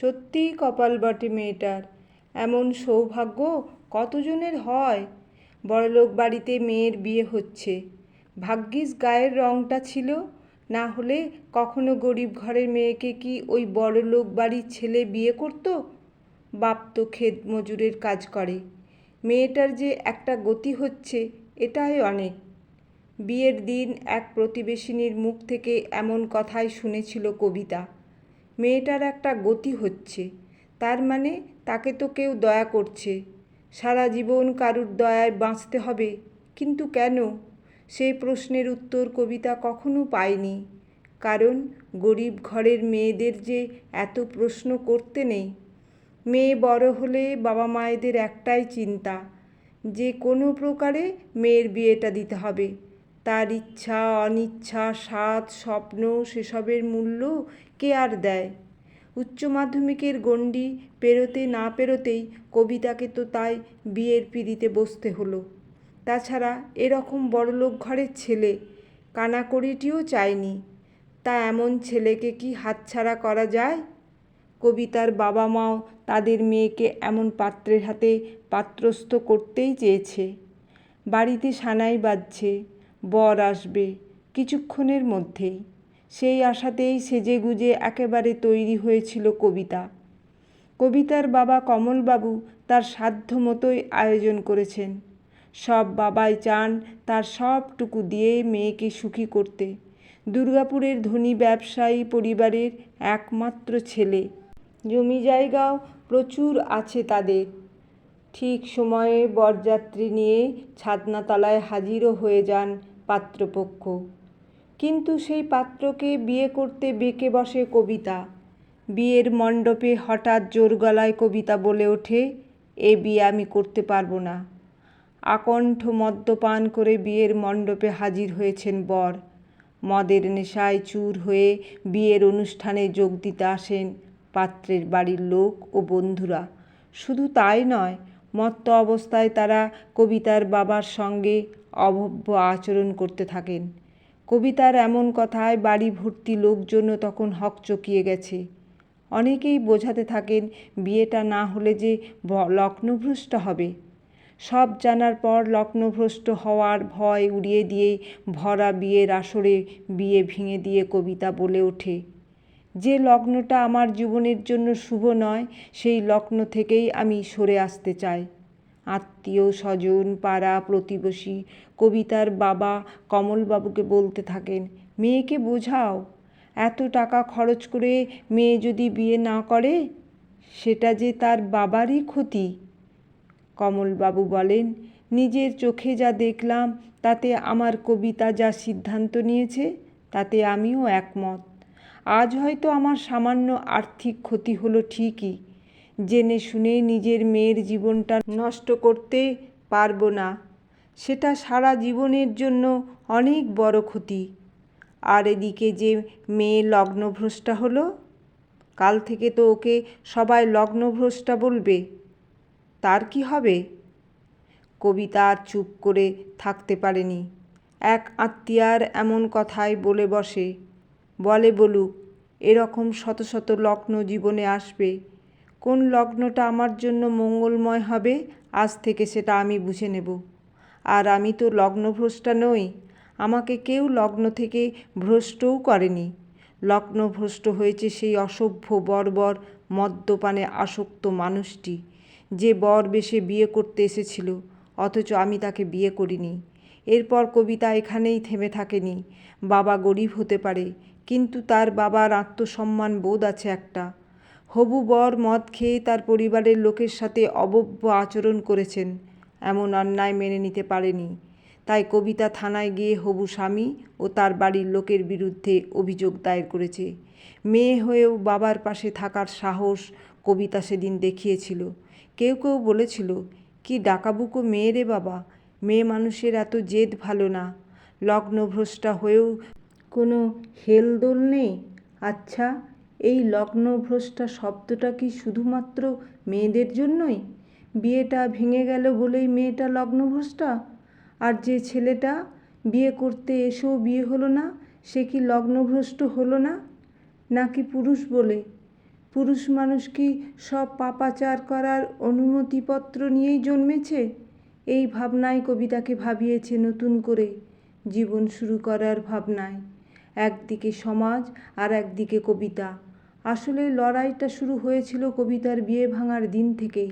সত্যিই কপাল বটে মেয়েটার। এমন সৌভাগ্য কতজনের হয়? বড়লোক বাড়িতে মেয়ের বিয়ে হচ্ছে। ভাগ্যিস গায়ের রংটা ছিল, না হলে কখনো গরিব ঘরের মেয়েকে কি ওই বড়লোক বাড়ির ছেলে বিয়ে করতো? বাপ তো ক্ষেত মজুরের কাজ করে। মেয়েটার যে একটা গতি হচ্ছে, এটাই অনেক। বিয়ের দিন এক প্রতিবেশিনীর মুখ থেকে এমন কথাই শুনেছিল কবিতা। মেয়েটার একটা গতি হচ্ছে। তার মানে তাকে তো কেউ দয়া করছে। সারা জীবন কারুর দয়ায় বাঁচতে হবে। কিন্তু কেন? সেই প্রশ্নের উত্তর কবিতা কখনো পায়নি। কারণ গরিব ঘরের মেয়েদের যে এত প্রশ্ন করতে নেই। মেয়ে বড় হলে বাবা মায়েদের একটাই চিন্তা, যে কোনো প্রকারে মেয়ের বিয়েটা দিতে হবে। তার ইচ্ছা, অনিচ্ছা, স্বাদ, স্বপ্ন, সেসবের মূল্য কে আর দেয়? উচ্চ মাধ্যমিকের গণ্ডি পেরোতে না পেরোতেই কবিতাকে তো তাই বিয়ের পিড়িতে বসতে হলো। তাছাড়া এরকম বড়লোক ঘরের ছেলে কানাকড়িটিও চায়নি। তা এমন ছেলেকে কি হাতছাড়া করা যায়? কবিতার বাবা মাও তাদের মেয়েকে এমন পাত্রের হাতে পাত্রস্থ করতেই চেয়েছে। বাড়িতে সানাই বাজছে, বর আসবে কিছুক্ষণের মধ্যেই। সেই আশাতেই সেজে গুজে একেবারে তৈরি হয়েছিল কবিতা। কবিতার বাবা কমলবাবু তার সাধ্য মতোই আয়োজন করেছেন। সব বাবাই চান তার সবটুকু দিয়ে মেয়েকে সুখী করতে। দুর্গাপুরের ধনী ব্যবসায়ী পরিবারের একমাত্র ছেলে। জমি জায়গাও প্রচুর আছে তাদের। ঠিক সময়ে বরযাত্রী নিয়ে ছাদনাতলায় হাজিরও হয়ে যান পাত্রপক্ষ। কিন্তু সেই পাত্রকে বিয়ে করতে বেঁকে বসে কবিতা। বিয়ের মণ্ডপে হঠাৎ জোর গলায় কবিতা বলে ওঠে, এ বিয়ে আমি করতে পারব না। আকণ্ঠ মদ্যপান করে বিয়ের মণ্ডপে হাজির হয়েছেন বর। মদের নেশায় চুর হয়ে বিয়ের অনুষ্ঠানে যোগ দিতে আসেন পাত্রের বাড়ির লোক ও বন্ধুরা। শুধু তাই নয়, মত্ত অবস্থায় তারা কবিতার বাবার সঙ্গে অভব্য আচরণ করতে থাকেন। কবিতার এমন কথায় বাড়ি ভর্তি লোকজনও তখন হকচকিয়ে গেছে। অনেকেই বোঝাতে থাকেন বিয়েটা না হলে যে লগ্নভ্রষ্ট হবে। সব জানার পর লগ্নভ্রষ্ট হওয়ার ভয় উড়িয়ে দিয়ে ভরা বিয়ের আসরে বিয়ে ভেঙে দিয়ে কবিতা বলে ওঠে। যে লগ্নটা আমার জীবনের জন্য শুভ নয়, সেই লগ্ন থেকেই আমি সরে আসতে চাই। আত্মীয় স্বজন, পাড়া প্রতিবেশী, কবিতার বাবা কমলবাবুকে বলতে থাকেন, মেয়েকে বোঝাও, এত টাকা খরচ করে মেয়ে যদি বিয়ে না করে, সেটা যে তার বাবারই ক্ষতি। কমলবাবু বলেন, নিজের চোখে যা দেখলাম, তাতে আমার কবিতা যা সিদ্ধান্ত নিয়েছে, তাতে আমিও একমত। আজ হয়তো আমার সামান্য আর্থিক ক্ষতি হলো ঠিকই জেনে শুনে নিজের মেয়ের জীবনটা নষ্ট করতে পারব না। সেটা সারা জীবনের জন্য অনেক বড় ক্ষতি। আর এদিকে যে মেয়ে লগ্নভ্রষ্টা হলো, কাল থেকে তো ওকে সবাই লগ্নভ্রষ্টা বলবে। তার কি হবে? কবিতা আর চুপ করে থাকতে পারেনি। এক আত্মীয়ার এমন কথাই বলে বসে। বলে বলুক, এরকম শত শত লগ্ন জীবনে আসবে। কোন লগ্নটা আমার জন্য মঙ্গলময় হবে, আজ থেকে সেটা আমি বুঝে নেব। আর আমি তো লগ্নভ্রষ্টা নই, আমাকে কেউ লগ্ন থেকে ভ্রষ্টও করেনি। লগ্নভ্রষ্ট হয়েছে সেই অসভ্য, বর্বর, মদ্যপানে আসক্ত মানুষটি, যে বর বেশে বিয়ে করতে এসেছিল, অথচ আমি তাকে বিয়ে করিনি। এরপর কবিতা এখানেই থেমে থাকেনি, বাবা গরিব হতে পারে, কিন্তু তার বাবার আত্মসম্মান বোধ আছে একটা। হবু বর মদ খেয়ে তার পরিবারের লোকের সাথে অবব্য আচরণ করেছেন। এমন অন্যায় মেনে নিতে পারেনি। তাই কবিতা থানায় গিয়ে হবু স্বামী ও তার বাড়ির লোকের বিরুদ্ধে অভিযোগ দায়ের করেছে। মেয়ে হয়েও বাবার পাশে থাকার সাহস কবিতা সেদিন দেখিয়েছিল। কেউ কেউ বলেছিল, কি ডাকাবুকো মেয়ে রে বাবা, মেয়ে মানুষের এত জেদ ভালো না। লগ্নভ্রষ্টা হয়েও কোনো হেলদোল নেই। আচ্ছা এই লগ্নভ্রষ্টা শব্দটা কি শুধুমাত্র মেয়েদের জন্যই? বিয়েটা ভেঙে গেল বলেই মেয়েটা লগ্নভ্রষ্টা? আর যে ছেলেটা বিয়ে করতে এসেও বিয়ে হলো না, সে কি লগ্নভ্রষ্ট হলো না? নাকি পুরুষ বলে? পুরুষ মানুষ কি সব পাপাচার করার অনুমতিপত্র নিয়েই জন্মেছে? এই ভাবনায় কবিতাকে ভাবিয়েছে নতুন করে জীবন শুরু করার ভাবনায়। একদিকে সমাজ আর একদিকে কবিতা। আসলে লড়াইটা শুরু হয়েছিল কবিতার বিয়ে ভাঙার দিন থেকেই।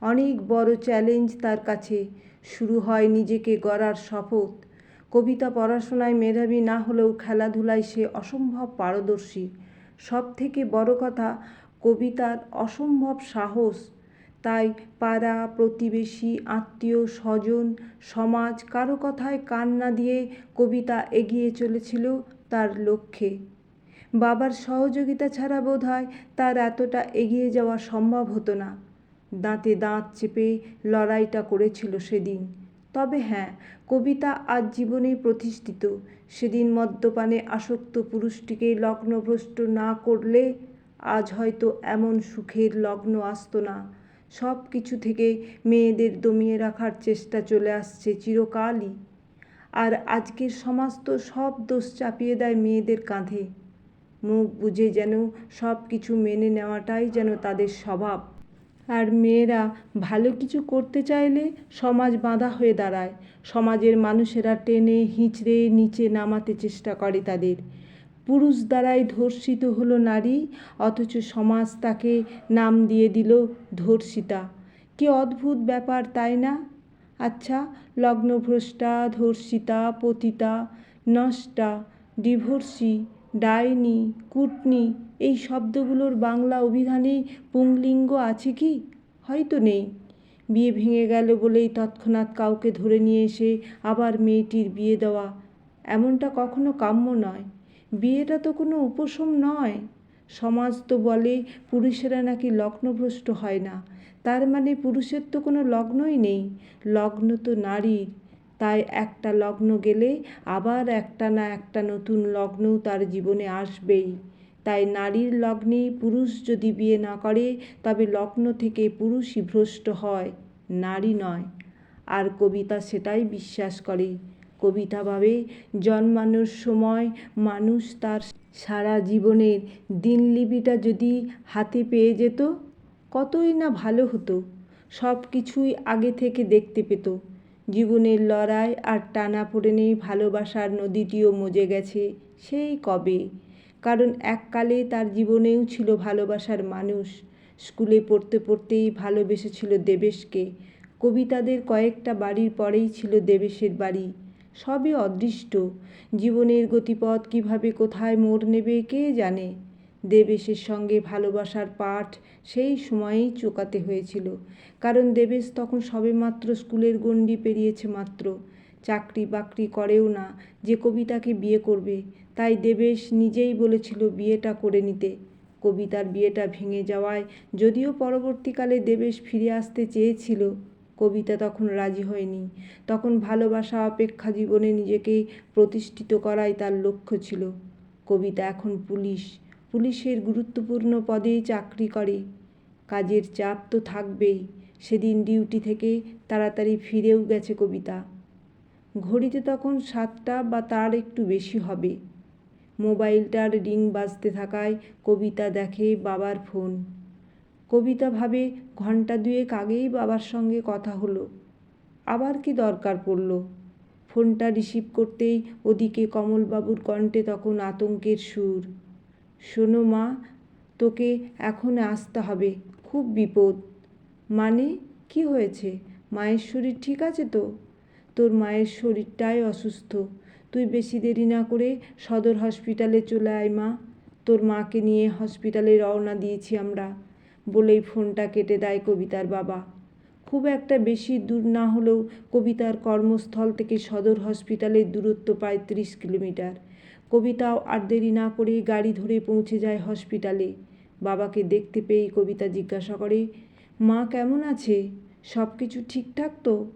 অনেক বড় চ্যালেঞ্জ তার কাছে। শুরু হয় নিজেকে গড়ার শপথ। কবিতা পড়াশোনায় মেধাবী না হলেও খেলাধুলায় সে অসম্ভব পারদর্শী। সব থেকে বড় কথা, কবিতার অসম্ভব সাহস। তাই পাড়া, প্রতিবেশী, আত্মীয়, স্বজন, সমাজ, কারও কথায় কান না দিয়ে কবিতা এগিয়ে চলেছিল তার লক্ষ্যে। বাবার সহযোগিতা ছাড়া বোধ হয় তার এতটা এগিয়ে যাওয়া সম্ভব হতো না। দাঁতে দাঁত চেপে লড়াইটা করেছিল সেদিন। তবে হ্যাঁ কবিতা আজ জীবনে প্রতিষ্ঠিত। সেদিন মদ্যপানে আসক্ত পুরুষটিকে লগ্নভ্রষ্ট না করলে আজ হয়তো এমন সুখের লগ্ন আসতো না। সব কিছু থেকে মেয়েদের দমিয়ে রাখার চেষ্টা চলে আসছে চিরকালই। আর আজকের সমাজ তো সব দোষ চাপিয়ে দেয় মেয়েদের কাঁধে। মুখ বুঝে যেন সব কিছু মেনে নেওয়াটাই যেন তাদের স্বভাব। আর মেয়েরা ভালো কিছু করতে চাইলে সমাজ বাঁধা হয়ে দাঁড়ায়। সমাজের মানুষেরা টেনে, হিঁচড়ে, নিচে নামাতে চেষ্টা করে তাদের। পুরুষ দ্বারাই ধর্ষিত হলো নারী, অথচ সমাজ তাকে নাম দিয়ে দিল ধর্ষিতা। কি অদ্ভুত ব্যাপার, তাই না? আচ্ছা লগ্নভ্রষ্টা, ধর্ষিতা, পতিতা, নষ্টা, ডিভোর্সি ডাইনি, কুটনি, এই শব্দগুলোর বাংলা অভিধানে পুংলিঙ্গ আছে কি? হয়তো নেই। বিয়ে ভেঙে গেল বলেই তৎক্ষণাৎ কাউকে ধরে নিয়ে এসে আবার মেয়েটির বিয়ে দেওয়া। এমনটা কখনো কাম্য নয়। বিয়েটা তো কোনো উপশম নয়। সমাজ তো বলে পুরুষেরা নাকি লগ্নভ্রষ্ট হয় না। তার মানে পুরুষের তো কোনো লগ্নই নেই। লগ্ন তো নারীর। তাই একটা লগ্ন গেলে আবার একটা না একটা নতুন লগ্নও তার জীবনে আসবেই। তাই নারীর লগ্নে পুরুষ যদি বিয়ে না করে, তবে লগ্ন থেকে পুরুষই ভ্রষ্ট হয়, নারী নয়। আর কবিতা সেটাই বিশ্বাস করে। কবিতা ভাবে, জন্মানোর সময় মানুষ তার সারা জীবনের দিনলিপিটা যদি হাতে পেয়ে যেত, কতই না ভালো হতো। সব কিছুই আগে থেকে দেখতে পেত। জীবনের লড়াই আর টানা টানাপোড়েনে ভালোবাসার নদীটিও মজে গেছে, সেই কবে? কারণ এককালে তার জীবনেও ছিল ভালোবাসার মানুষ। স্কুলে পড়তে পড়তেই ভালোবেসেছিল দেবেশকে। কবিতাদের কয়েকটা বাড়ির পরেই ছিল দেবেশের বাড়ি। সবই অদৃষ্ট। জীবনের গতিপথ কীভাবে কোথায় মোড় নেবে কে জানে? দেবেশের সঙ্গে ভালোবাসার পাঠ সেই সময়েই চোকাতে হয়েছিল। কারণ দেবেশ তখন সবেমাত্র স্কুলের গণ্ডি পেরিয়েছে মাত্র। চাকরি বাকরি করেও না, যে কবিতাকে বিয়ে করবে, তাই দেবেশ নিজেই বলেছিল বিয়েটা করে নিতে। কবিতার বিয়েটা ভেঙে যাওয়ায় যদিও পরবর্তীকালে দেবেশ ফিরে আসতে চেয়েছিল, কবিতা তখন রাজি হয়নি। তখন ভালোবাসা অপেক্ষা জীবনে নিজেকে প্রতিষ্ঠিত করাই তার লক্ষ্য ছিল। কবিতা এখন পুলিশ পুলিশের গুরুত্বপূর্ণ পদে চাকরি করে। কাজের চাপ তো থাকবেই। সেদিন ডিউটি থেকে তাড়াতাড়ি ফিরেও গেছে কবিতা। ঘড়িতে তখন সাতটা বা তার একটু বেশি হবে। মোবাইলটার রিং বাজতে থাকায় কবিতা দেখে বাবার ফোন। কবিতা ভাবে ঘণ্টা দুয়েক আগেই বাবার সঙ্গে কথা হলো। আবার কি দরকার পড়ল? ফোনটা রিসিভ করতেই ওদিকে কমলবাবুর কণ্ঠে তখন আতঙ্কের সুর। শোনো মা, তোকে এখন আসতে হবে, খুব বিপদ। মানে কি হয়েছে? মায়ের শরীর ঠিক আছে তো? তোর মায়ের শরীরটাই অসুস্থ। তুই বেশি দেরি না করে সদর হসপিটালে চলে আয় মা। তোর মাকে নিয়ে হসপিটালে রওনা দিয়েছি আমরা, বলেই ফোনটা কেটে দেয় কবিতার বাবা। খুব একটা বেশি দূর না হলেও কবিতার কর্মস্থল থেকে সদর হসপিটালের দূরত্ব প্রায় ত্রিশ কিলোমিটার। কবিতাও আর দেরি না করে গাড়ি ধরে পৌঁছে যায় হসপিটালে। বাবাকে দেখতে পেয়েই কবিতা জিজ্ঞাসা করে, মা কেমন আছে? সব কিছু ঠিকঠাক তো?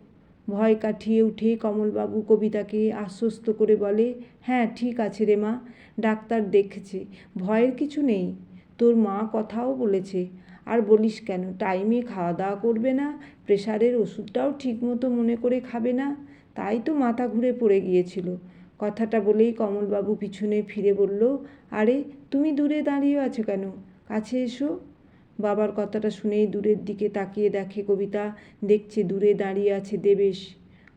ভয় কাটিয়ে উঠে কমলবাবু কবিতাকে আশ্বস্ত করে বলে হ্যাঁ ঠিক আছে রে মা, ডাক্তার দেখেছে, ভয়ের কিছু নেই। তোর মা কথাও বলেছে, আর বলিস কেন, টাইমে খাওয়া দাওয়া করবে না প্রেশারের ওষুধটাও ঠিকমতো মনে করে খাবে না। তাই তো মাথা ঘুরে পড়ে গিয়েছিল। কথাটা বলেই কমলবাবু পিছনে ফিরে বলল, আরে, তুমি দূরে দাঁড়িয়ে আছো কেন? কাছে এসো। বাবার কথাটা শুনেই দূরের দিকে তাকিয়ে দেখে কবিতা, দেখছে দূরে দাঁড়িয়ে আছে দেবেশ।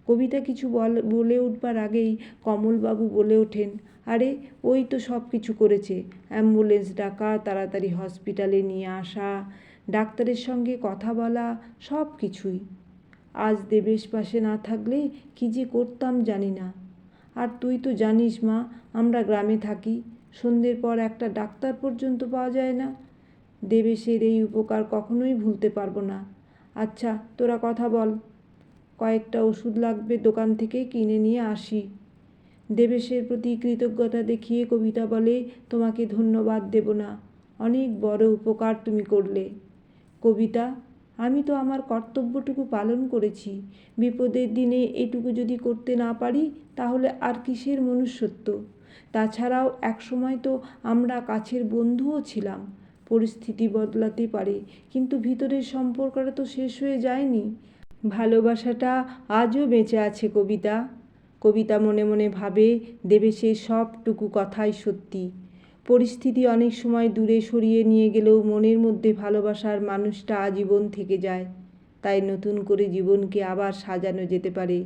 কবিতা কিছু বল, বলে উঠবার আগেই কমলবাবু বলে ওঠেন, আরে, ওই তো সব কিছু করেছে। অ্যাম্বুলেন্স ডাকা, তাড়াতাড়ি হসপিটালে নিয়ে আসা, ডাক্তারের সঙ্গে কথা বলা, সব কিছুই। আজ দেবেশ পাশে না থাকলে কী যে করতাম জানি না। আর তুই তো জানিস মা, আমরা গ্রামে থাকি, সন্ধ্যের পর একটা ডাক্তার পর্যন্ত পাওয়া যায় না। দেবেশের এই উপকার কখনোই ভুলতে পারব না। আচ্ছা তোরা কথা বল। কয়েকটা ওষুধ লাগবে দোকান থেকে কিনে নিয়ে আসি। দেবেশের প্রতি কৃতজ্ঞতা দেখিয়ে কবিতা বলে, তোমাকে ধন্যবাদ দেব না। অনেক বড় উপকার তুমি করলে। কবিতা আমি তো আমার কর্তব্যটুকু পালন করেছি। বিপদের দিনে এটুকু যদি করতে না পারি, তাহলে আর কিসের মনুষ্যত্ব? তাছাড়াও একসময় তো আমরা কাছের বন্ধুও ছিলাম। পরিস্থিতি বদলাতে পারে, কিন্তু ভিতরের সম্পর্কটা তো শেষ হয়ে যায়নি। ভালোবাসাটা আজও বেঁচে আছে কবিতা। কবিতা মনে মনে ভাবে দেবেশের সবটুকু কথাই সত্যি। পরিস্থিতি অনেক সময় দূরে সরিয়ে নিয়ে গেলেও মনের মধ্যে ভালোবাসার মানুষটা আজীবন থেকে যায়। তাই নতুন করে জীবনকে আবার সাজানো যেতে পারে।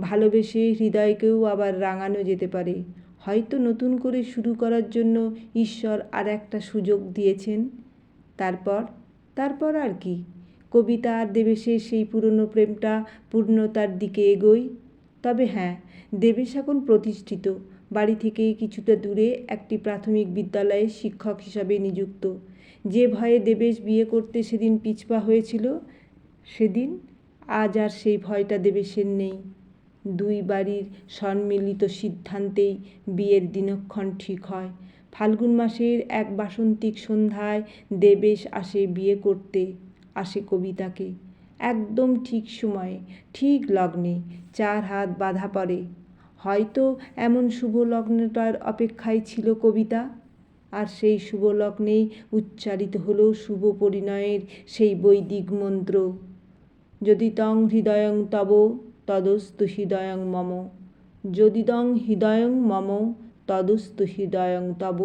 ভালোবেসে হৃদয়কেও আবার রাঙানো যেতে পারে। হয়তো নতুন করে শুরু করার জন্য ঈশ্বর আর একটা সুযোগ দিয়েছেন। তারপর? তারপর আর কি? কবিতা আর দেবেশের সেই পুরনো প্রেমটা পূর্ণতার দিকে এগোয়। তবে হ্যাঁ দেবেশ এখন প্রতিষ্ঠিত। বাড়ি থেকে কিছুটা দূরে একটি প্রাথমিক বিদ্যালয়ে শিক্ষক হিসাবে নিযুক্ত। যে ভয়ে দেবেশ বিয়ে করতে সেদিন পিছপা হয়েছিল, সেদিন আজ আর সেই ভয়টা দেবেশের নেই। দুই বাড়ির সম্মিলিত সিদ্ধান্তেই বিয়ের দিনক্ষণ ঠিক হয়। ফাল্গুন মাসের এক বাসন্তিক সন্ধ্যায় দেবেশ আসে বিয়ে করতে, আসে কবিতাকে। একদম ঠিক সময়ে, ঠিক লগ্নে চার হাত বাধা পড়ে। হয়তো এমন শুভ লগ্নটার অপেক্ষায় ছিল কবিতা। আর সেই শুভ লগ্নেই উচ্চারিত হল শুভ পরিণয়ের সেই বৈদিক মন্ত্র। যদি তং হৃদয়ং তব, তদস্তু হৃদয়ং মম। যদি তং হৃদয়ং মম, তদস্তু হৃদয়ং তব।